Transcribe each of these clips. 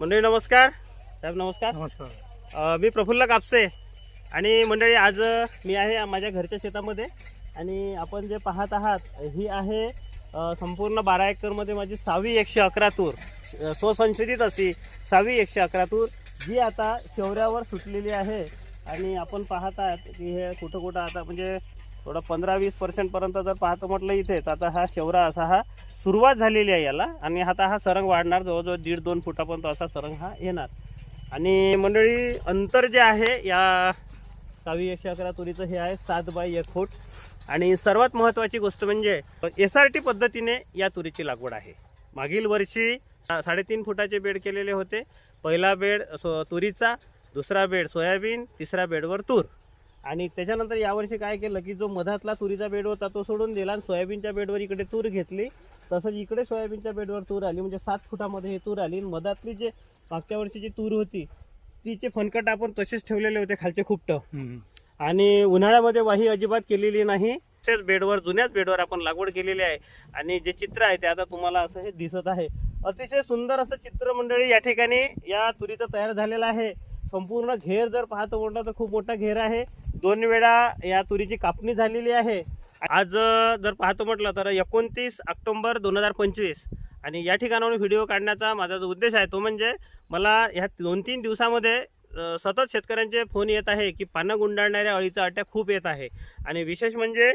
मंडळी नमस्कार. साहेब नमस्कार. नमस्कार. अ, मी प्रफुल्ल कापसे आणि मंडळी आज अ, मी आहे माझ्या घरच्या शेतामध्ये आणि आपण जे पाहत आहात ही आहे अ, संपूर्ण बारा एकरमध्ये माझी सहावी एकशे अकरा तूर. अ, स्वसंशोधित अशी सहावी एकशे अकरा तूर जी आता शेवऱ्यावर सुटलेली आहे. आणि आपण पाहत आहात की हे कुठं कुठं आता म्हणजे थोडं पंधरा वीस पर्सेंटपर्यंत जर पाहतो म्हटलं इथेच आता हा शेवरा असा हा सुरुवात झालेली आहे याला. आणि आता हा सरंग वाढणार जवळजवळ दीड दोन फुटापर्यंत असा सरंग हा येणार. आणि मंडळी अंतर जे आहे या सहावी एकशे अकरा तुरीचं हे आहे सात बाय एक फूट. आणि सर्वात महत्त्वाची गोष्ट म्हणजे एस आर टी पद्धतीने या तुरीची लागवड आहे. मागील वर्षी सा- साडेतीन फुटाचे बेड केलेले होते. पहिला बेड सो तुरीचा दुसरा बेड सोयाबीन तिसरा बेडवर तूर आणि त्याच्यानंतर यावर्षी काय केलं की जो मधातला तुरीचा बेड होता तो सोडून दिला आणि सोयाबीनच्या बेडवर इकडे तूर घेतली. तसंच इकडे सोयाबीनच्या बेडवर तूर आली. म्हणजे सात फुटामध्ये हे तूर आली. आणि मधातली जे मागच्या वर्षीची तूर होती तिचे फनकट आपण तसेच ठेवलेले होते खालचे खुपटं. आणि उन्हाळ्यामध्ये वाही अजिबात केलेली नाही. तसेच बेडवर जुन्याच बेडवर आपण लागवड केलेली आहे. आणि जे चित्र आहे ते आता तुम्हाला असं हे दिसत आहे. अतिशय सुंदर असं चित्र मंडळी या ठिकाणी या तुरीचं तयार झालेलं आहे. संपूर्ण घेर जर पाहतो म्हटलं तर खूप मोठा घेर आहे. दोन वेळा या तुरीची कापणी झालेली आहे. आज जर पाहतो म्हटलं तर एकोणतीस ऑक्टोंबर दोन हजार पंचवीस. आणि या ठिकाणाहून व्हिडिओ काढण्याचा माझा जो उद्देश आहे तो म्हणजे मला ह्या दोन तीन दिवसामध्ये सतत शेतकऱ्यांचे फोन येत आहे की पानं गुंडाळणाऱ्या अळीचा अटॅक खूप येत आहे. आणि विशेष म्हणजे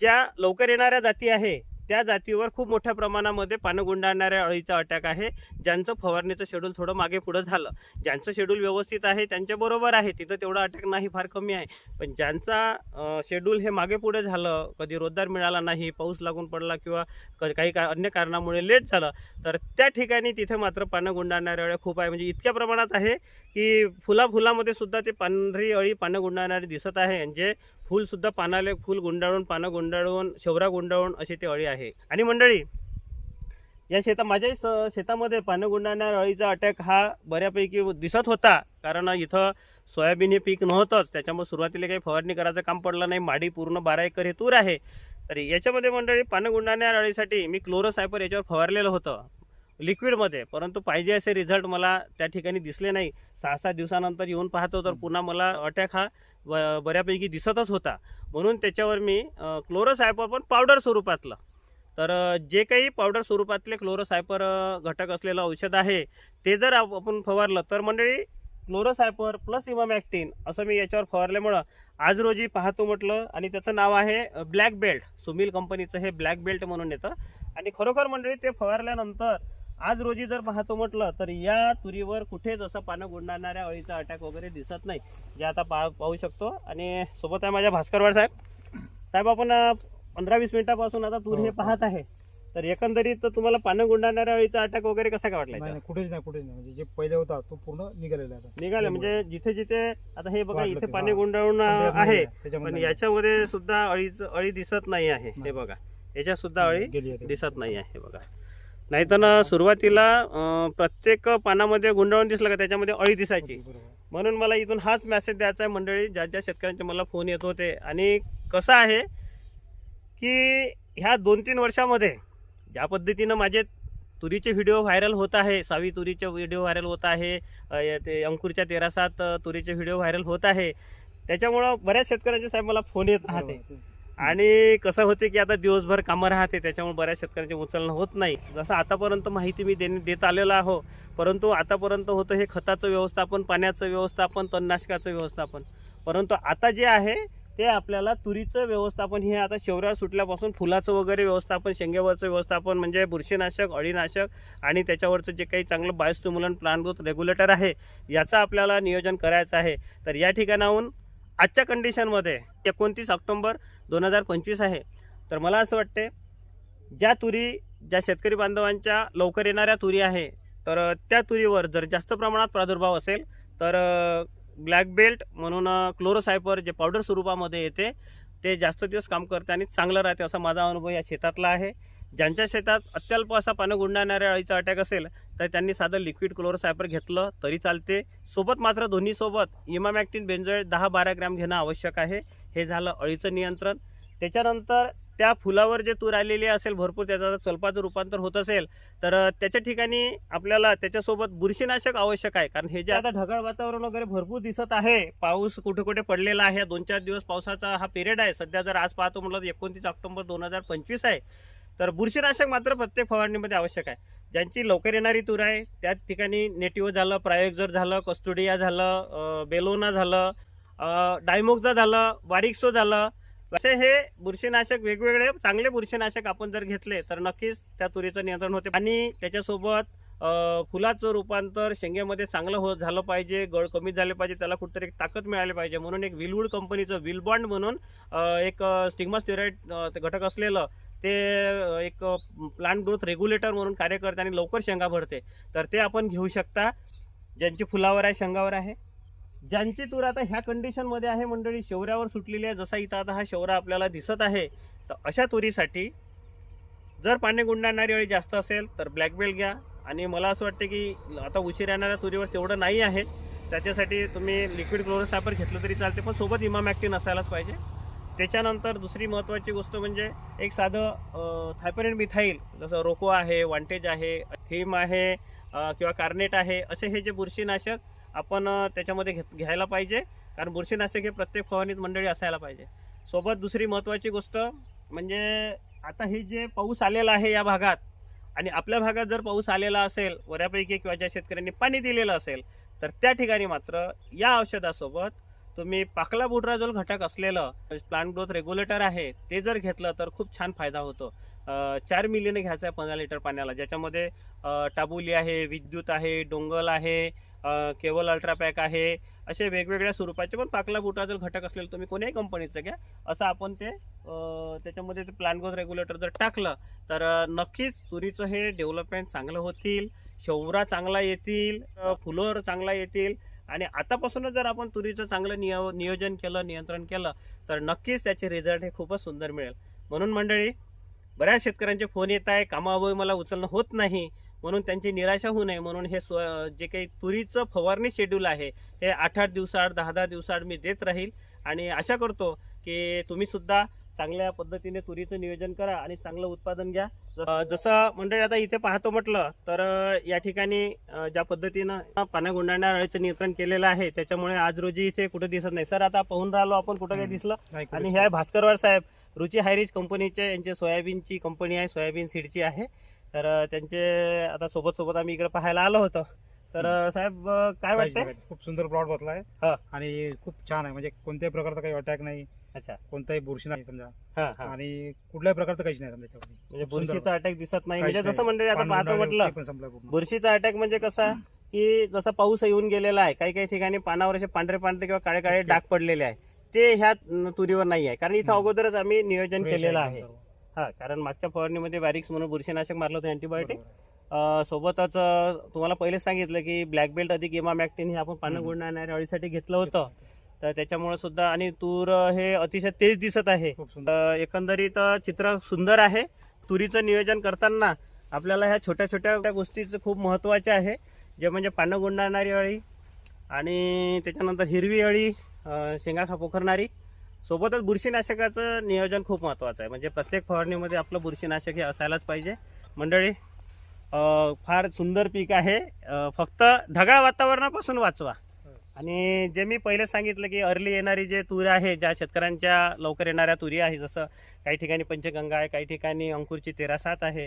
ज्या लवकर येणाऱ्या जाती आहे त्या जातीवर खूप मोठ्या प्रमाणामध्ये पानं गुंडाळणाऱ्या अळीचा अटॅक आहे. ज्यांचं फवारणीचं शेड्यूल थोडं मागे पुढं झालं. ज्यांचं शेड्यूल व्यवस्थित आहे त्यांच्याबरोबर आहे तिथं तेवढा अटॅक नाही फार कमी आहे. पण ज्यांचा शेड्यूल हे मागे पुढे झालं कधी रोजगार मिळाला नाही पाऊस लागून पडला किंवा क- काही का अन्य कारणामुळे लेट झालं तर त्या ठिकाणी तिथे मात्र पानं गुंडाळणाऱ्या अळ्या खूप आहे. म्हणजे इतक्या प्रमाणात आहे की फुला फुलामध्ये सुद्धा ते पांढरी अळी पानं गुंडाळणारी दिसत आहे. आणि जे पानाले फुल गुंडाळून पानं गुंडाळून शेवरा गुंडाळून अशी ती अळी आहे. आहे. आणि मंडळी या शेता माझ्याही स- शेतामध्ये पानं गुंडाण्या अळीचा अटॅक हा बऱ्यापैकी दिसत होता. कारण इथं सोयाबीन हे पीक नव्हतंच. त्याच्यामुळे सुरुवातीला काही फवारणी करायचं काम पडलं नाही. माडी पूर्ण बारा एकर हे तूर आहे. तर याच्यामध्ये मंडळी पानं गुंडाण्या अळीसाठी मी क्लोरोसायपर याच्यावर फवारलेलं होतं. लिक्विडमध्ये परंतु पाहिजे असे रिझल्ट मला त्या ठिकाणी दिसले नाही. सहा सात दिवसानंतर येऊन पाहतो तर पुन्हा मला अटॅक हा ब- बऱ्यापैकी दिसतच होता. म्हणून त्याच्यावर मी क्लोरोसायपर पण पावडर स्वरूपातलं. तर जे काही पावडर स्वरूपातले क्लोरोसायपर घटक असलेलं औषध आहे ते जर आप- आपण फवारलं तर मंडळी क्लोरोसायपर प्लस इमामॅक्टिन असं मी याच्यावर फवारल्यामुळं आज रोजी पाहतो म्हटलं आणि त्याचं नाव आहे ब्लॅक बेल्ट सुमिल कंपनीचं हे ब्लॅक बेल्ट म्हणून येतं. आणि खरोखर मंडळी ते फवारल्यानंतर आज रोजी जर पाहतो म्हटलं तर या तुरीवर कुठेच असं पानं गुंडाळणाऱ्या अळीचा अटॅक वगैरे दिसत नाही जे आता पा पाहू शकतो. आणि सोबत आहे माझ्या भास्करवाड साहेब. साहेब आपण पंधरा वीस मिनिटापासून आता तूर हे हो. पाहत आहे तर एकंदरीत तुम्हाला पानं गुंडाळणाऱ्या अळीचा अटॅक वगैरे कसा काय वाटला नाही कुठेच नाही कुठेच नाही म्हणजे जे पहिले होता तो पूर्ण निघालेला आहे आता. निघाले म्हणजे जिथे जिथे आता हे बघा इथे ते, पाणी हा. गुंडाळून नाही आहे त्याच्यामध्ये पण नाही. याच्यामध्ये सुद्धा अळीच अळी दिसत नाही आहे हे. बघा याच्यात सुद्धा अळी गेली आहे ते. दिसत नाही आहे बघा नाहीतर ना सुरुवातीला अं, प्रत्येक पानामध्ये गुंडाळून दिसलं का त्याच्यामध्ये अळी दिसायची बरोबर. म्हणून मला इथून हाच मेसेज द्यायचा आहे मंडळी ज्या ज्या शेतकऱ्यांचे मला फोन येत होते आणि कसं आहे की ह्या दोन तीन वर्षामध्ये ज्या पद्धतीनं माझे तुरीचे व्हिडिओ व्हायरल होत आहे सावी तुरीचे व्हिडिओ व्हायरल होत आहे ते अंकुरच्या तेरा सात अ, तुरीचे व्हिडिओ व्हायरल होत आहे त्याच्यामुळं बऱ्याच शेतकऱ्यांचे साहेब मला फोन येत राहते. बरोबर. आणि कसं होते की आता दिवसभर कामं राहते त्याच्यामुळे बऱ्याच शेतकऱ्यांचे उचलणं होत नाही. जसं आतापर्यंत माहिती मी देणे देत आलेलो आहो परंतु आतापर्यंत होतं हे खताचं व्यवस्थापन पाण्याचं व्यवस्थापन तणनाशकाचं व्यवस्थापन. परंतु आता जे आहे ते आपल्याला तुरीचं व्यवस्थापन हे आता शेवराळ सुटल्यापासून फुलाचं वगैरे व्यवस्थापन शेंगेवरचं व्यवस्थापन म्हणजे बुरशीनाशक अळीनाशक आणि त्याच्यावरचं जे काही चांगलं बायोस्टिम्युलन प्लांट रेग्युलेटर आहे याचं आपल्याला नियोजन करायचं आहे. तर या ठिकाणाहून आजच्या कंडिशनमध्ये एकोणतीस ऑक्टोंबर दोन हजार पंचवीस आहे. तर मला असं वाटते ज्या तुरी ज्या शेतकरी बांधवांच्या लवकर येणाऱ्या तुरी आहे तर त्या तुरीवर जर जास्त प्रमाणात प्रादुर्भाव असेल तर ब्लॅक बेल्ट म्हणून क्लोरोसायपर जे पावडर स्वरूपामध्ये येते ते जास्त दिवस काम करते आणि चांगलं राहते असा माझा अनुभव या शेतातला आहे. ज्यांच्या शेतात अत्यल्प असा पानं गुंडाळणाऱ्या अळीचा अटॅक असेल तर त्यांनी साधं लिक्विड क्लोरोसायपर घेतलं तरी चालते. सोबत मात्र दोन्हीसोबत इमामॅक्टिन बेंजोएट दहा बारा ग्रॅम घेणं आवश्यक आहे. हे झालं अळीचं नियंत्रण. त्याच्यानंतर त्या फुलावर जे तूर आलेली असेल भरपूर त्याचं जर रूपांतर होत असेल तर त्याच्या ठिकाणी आपल्याला त्याच्यासोबत बुरशीनाशक आवश्यक आहे. कारण हे जे आता ढगाळ वातावरण वगैरे भरपूर दिसत आहे पाऊस कुठे कुठे पडलेला आहे दोन चार दिवस पावसाचा हा पिरियड आहे. सध्या जर आज पाहतो म्हटलं तर एकोणतीस ऑक्टोबर दोन हजार पंचवीस आहे. तर बुरशीनाशक मात्र प्रत्येक फवारणीमध्ये आवश्यक आहे. ज्यांची लवकर येणारी तूर आहे त्या ठिकाणी नेटिव्ह झालं प्रायोगजर झालं कस्तुडिया झालं बेलोना झालं अ, डायमोक्झा झालं बारिक्सो झालं असे हे बुरशीनाशक वेगवेगळे चांगले बुरशीनाशक आपण जर घेतले तर नक्कीच त्या तुरीचं नियंत्रण होते. आणि त्याच्यासोबत फुलाचं रूपांतर शेंगेमध्ये चांगलं हो झालं पाहिजे गळ कमी झाले पाहिजे त्याला कुठेतरी एक ताकद मिळाली पाहिजे. म्हणून एक विलवूड कंपनीचं विलबॉन्ड म्हणून एक स्टिग्मा स्टेरॉइड घटक असलेलं ते एक प्लांट ग्रोथ रेग्युलेटर म्हणून कार्य करते आणि लवकर शेंगा भरते. तर ते आपण घेऊ शकता. ज्यांची फुलावर आहे शेंगावर आहे ज्यांची तूर आता ह्या कंडिशनमध्ये आहे मंडळी शौर्यावर सुटलेली आहे. जसा इथं आता हा शौरा आपल्याला दिसत आहे तर अशा तुरीसाठी जर पाणी गुंडाळणारी वेळी जास्त असेल तर ब्लॅक बेल्ट घ्या. आणि मला असं वाटतं की आता उशीर येणाऱ्या तुरीवर तेवढं नाही आहे. त्याच्यासाठी तुम्ही लिक्विड क्लोरोसायपर घेतलं तरी चालते पण सोबत इमामॅक्टिन असायलाच पाहिजे. त्याच्यानंतर दुसरी महत्त्वाची गोष्ट म्हणजे एक साधं थायपरेन मिथाईल जसं रोको आहे वांटेज आहे थीम आहे किंवा कार्नेट आहे असे हे जे बुरशीनाशक आपण त्याच्यामध्ये घेत घ्यायला पाहिजे. कारण बुरशीनाशक हे प्रत्येक फवारणीत मंडळी असायला पाहिजे. सोबत दुसरी महत्त्वाची गोष्ट म्हणजे आता हे जे पाऊस आलेला आहे या भागात आणि आपल्या भागात जर पाऊस आलेला असेल बऱ्यापैकी किंवा ज्या शेतकऱ्यांनी पाणी दिलेलं असेल तर त्या ठिकाणी मात्र या औषधासोबत तुम्ही पाकला बुड्राजोल घटक असलेलं प्लांट ग्रोथ रेग्युलेटर आहे ते जर घेतलं तर खूप छान फायदा होतो. चार मिलीने घ्यायचं आहे पंधरा लिटर पाण्याला. ज्याच्यामध्ये टाबुली आहे विद्युत आहे डोंगल आहे केवल अल्ट्रापॅक आहे असे वेगवेगळ्या स्वरूपाचे पण पाकला बुटाजल घटक असलेलं तुम्ही कोणत्याही कंपनीचं घ्या. असं आपण ते त्याच्यामध्ये ते प्लांट ग्रोथ रेग्युलेटर जर टाकलं तर नक्कीच तुरीचं हे डेव्हलपमेंट चांगलं होतील शौरा चांगला येतील फुलोर चांगला येतील. आणि आतापासूनच जर आपण तुरीचं चांगलं नियो नियोजन केलं नियंत्रण केलं तर नक्कीच त्याचे रिझल्ट हे खूपच सुंदर मिळेल. म्हणून मंडळी बऱ्याच शेतकऱ्यांचे फोन येत आहे कामाअभावी मला उचलणं होत नाही. म्हणून त्यांची निराशा होऊ नये म्हणून हे स्व जे काही तुरीचं फवारणी शेड्यूल आहे हे आठ आठ दिवसाआड दहा दहा दिवसाआड मी देत राहील. आणि आशा करतो की तुम्ही सुद्धा चांगल्या पद्धतीने तुरीचं नियोजन करा आणि चांगलं उत्पादन घ्या. जसं मंडळी आता इथे पाहतो म्हटलं तर या ठिकाणी ज्या पद्धतीनं पाण्या गुंडाळण्या अळीचं नियंत्रण केलेलं आहे त्याच्यामुळे आज रोजी इथे कुठं दिसत नाही. सर आता पाहून राहिलो आपण कुठं काही दिसलं. आणि ह्या भास्करवार साहेब रुची हायरीज कंपनीचे यांचे सोयाबीनची कंपनी आहे सोयाबीन सीडची आहे. तर त्यांचे आता सोबत सोबत आम्ही इकडे पाहायला आलो होतो तर साहेब काय वाटतंय नाही. खूप सुंदर प्लॉट बसलाय हा. आणि खूप छान आहे म्हणजे कोणत्याही प्रकारचा काही अटॅक नाही अच्छा कोणताही बुरशी नाही समजा हा हा आणि कुठल्याही प्रकारचं काहीच नाही समजा त्याच्यावरती. म्हणजे सुंदर बुरशीचा अटॅक दिसत नाही काहीच म्हणजे जसं नाही. मंडळी आता पान पाहतो म्हटलं होते, पण संपलं पूर्ण. बुरशीचा अटॅक म्हणजे कसा की जसा पाऊस येऊन गेलेला आहे काही काही ठिकाणी पानावर असे पांढरे पांढरे किंवा काळे काळे. डाग पडलेले आहे ते ह्या तुरीवर नाही आहे कारण इथं. अगोदरच आम्ही नियोजन फ्रेश केलेलं आहे सर्व. हा कारण मागच्या फवारणीमध्ये बारीक्स म्हणून बुरशीनाशक मारलं होतं अँटीबायोटिक. सोबतच तुम्हाला पहिलेच सांगितलं की ब्लॅक बेल्ट अधिक इमामॅक्टिन हे आपण पानं. गुंडाळणाऱ्या अळीसाठी घेतलं होतं. तर त्याच्यामुळे सुद्धा आणि तूर हे अतिशय तेज दिसत आहे. एकंदरीत चित्र सुंदर आहे. तुरीचं नियोजन करताना आपल्याला ह्या छोट्या छोट्या गोष्टीचं खूप महत्त्वाचे आहे. जे म्हणजे पानं गुंडाळणारी अळी आणि त्याच्यानंतर हिरवी अळी शेंगा खा पोखरणारी सोबतच बुरशीनाशकाचं नियोजन खूप महत्त्वाचं आहे. म्हणजे प्रत्येक फवारणीमध्ये आपलं बुरशीनाशक हे असायलाच पाहिजे. मंडळी फार सुंदर पीक आहे. फक्त ढगाळ वातावरणापासून वाचवा. आणि जे मी पहिले सांगितलं की अर्ली येणारी जे तुरी आहे ज्या शेतकऱ्यांच्या लवकर येणाऱ्या तुरी आहे जसं काही ठिकाणी पंचगंगा आहे काही ठिकाणी अंकुरची तेरा सात आहे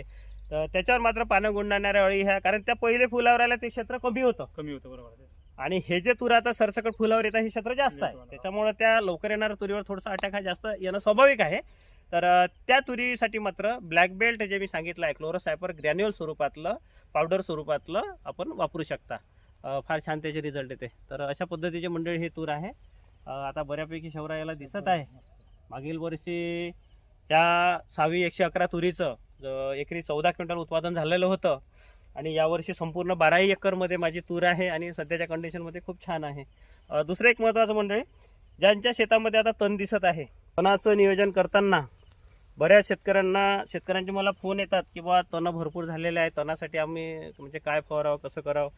तर त्याच्यावर मात्र पानं गुंडाणाऱ्या अळी ह्या कारण त्या पहिले फुलावर आल्या ते क्षेत्र कमी होतं. कमी होतं बरोबर आणि हे जे तूर आता सरसकट फुलावर येतात हे क्षेत्र जास्त आहे. त्याच्यामुळे त्या लवकर येणाऱ्या तुरीवर थोडासा अटॅक हा जास्त येणं स्वाभाविक आहे. तर त्या तुरीसाठी मात्र ब्लॅक बेल्ट जे मी सांगितलं आहे क्लोरोसायपर ग्रॅन्युअल स्वरूपातलं पावडर स्वरूपातलं आपण वापरू शकता. फार छान त्याचे रिझल्ट येते. तर अशा पद्धतीचे मंडळी हे तूर आहे. आता बऱ्यापैकी शौरा याला दिसत आहे. मागील वर्षी त्या सहावी एकशे अकरा तुरीचं ज- एकरी चौदा क्विंटल उत्पादन झालेलं होतं. आणि यावर्षी संपूर्ण बाराही एकरमध्ये माझी तूर आहे आणि सध्याच्या कंडिशनमध्ये खूप छान आहे. दुसरं एक महत्त्वाचं मंडळी ज्यांच्या शेतामध्ये आता तण दिसत आहे तणाचं नियोजन करताना बऱ्याच शेतकऱ्यांना शेतकऱ्यांचे मला फोन येतात की बा तण भरपूर झालेले आहे तणासाठी आम्ही म्हणजे काय फवारावं कसं करावं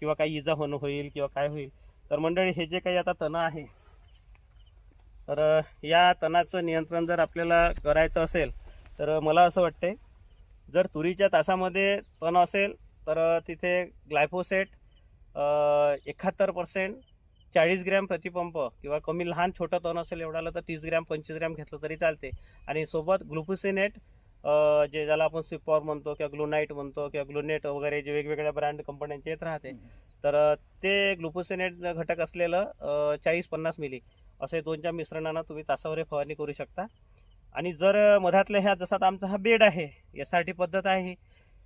किंवा काही इजा होणं होईल किंवा काय होईल? तर मंडळी हे जे काही आता तण आहे तर या तणाचं नियंत्रण जर आपल्याला करायचं असेल तर मला असं वाटतंय जर तुरीच्या तासामध्ये तण असेल तर तिथे ग्लायफोसेट एकाहत्तर पर्सेंट चाळीस ग्रॅम प्रतिपंप किंवा कमी लहान छोटं तण असेल एवढाला तर तीस ग्रॅम पंचवीस ग्रॅम घेतलं तरी चालते. आणि सोबत ग्लुकोसिनेट जे ज्याला आपण स्विपॉर म्हणतो किंवा ग्लुनाईट म्हणतो किंवा ग्लुनेट वगैरे जे वेगवेगळ्या ब्रँड कंपन्यांचे येत राहते तर ते ग्लुफोसिनेट घटक असलेलं चाळीस पन्नास मिली असे दोनच्या मिश्रणानं तुम्ही तासावर हे फवारणी करू शकता. आणि जर मधातल्या ह्या जसा आता आमचा हा बेड आहे एस आर टी पद्धत आहे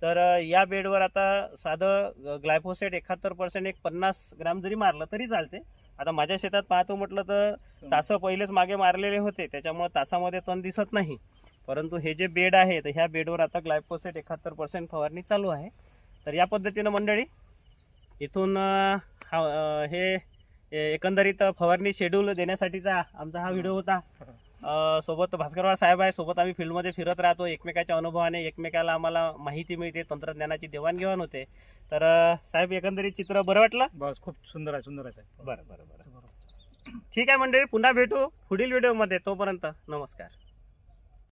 तर या बेडवर आता साधं ग्लायफोसेट एकाहत्तर पर्सेंट एक पन्नास ग्राम जरी मारलं तरी चालते. आता माझ्या शेतात पाहतो म्हटलं तर तास पहिलेच मागे मारलेले होते त्याच्यामुळे तासामध्ये तण दिसत नाही. परंतु हे जे बेड आहे तर ह्या बेडवर आता ग्लायफोसेट एकाहत्तर पर्सेंट फवारणी चालू आहे. तर या पद्धतीनं मंडळी इथून हा हे हे एकंदरीत फवारणी शेड्यूल देण्यासाठीचा आमचा हा व्हिडिओ होता. सोबत भास्करवाड साहेब आहे. सोबत आम्ही फील्डमध्ये फिरत राहतो. एकमेकाच्या अनुभवाने एकमेकाला आम्हाला माहिती मिळते. तंत्रज्ञानाची देवाणघेवाण होते. तर साहेब एकंदरीत चित्र बरं वाटलं? बस खूप सुंदर आहे सुंदर आहे साहेब. बरं बरं बरं. ठीक आहे मंडळी पुन्हा भेटू पुढील व्हिडिओमध्ये. तोपर्यंत नमस्कार.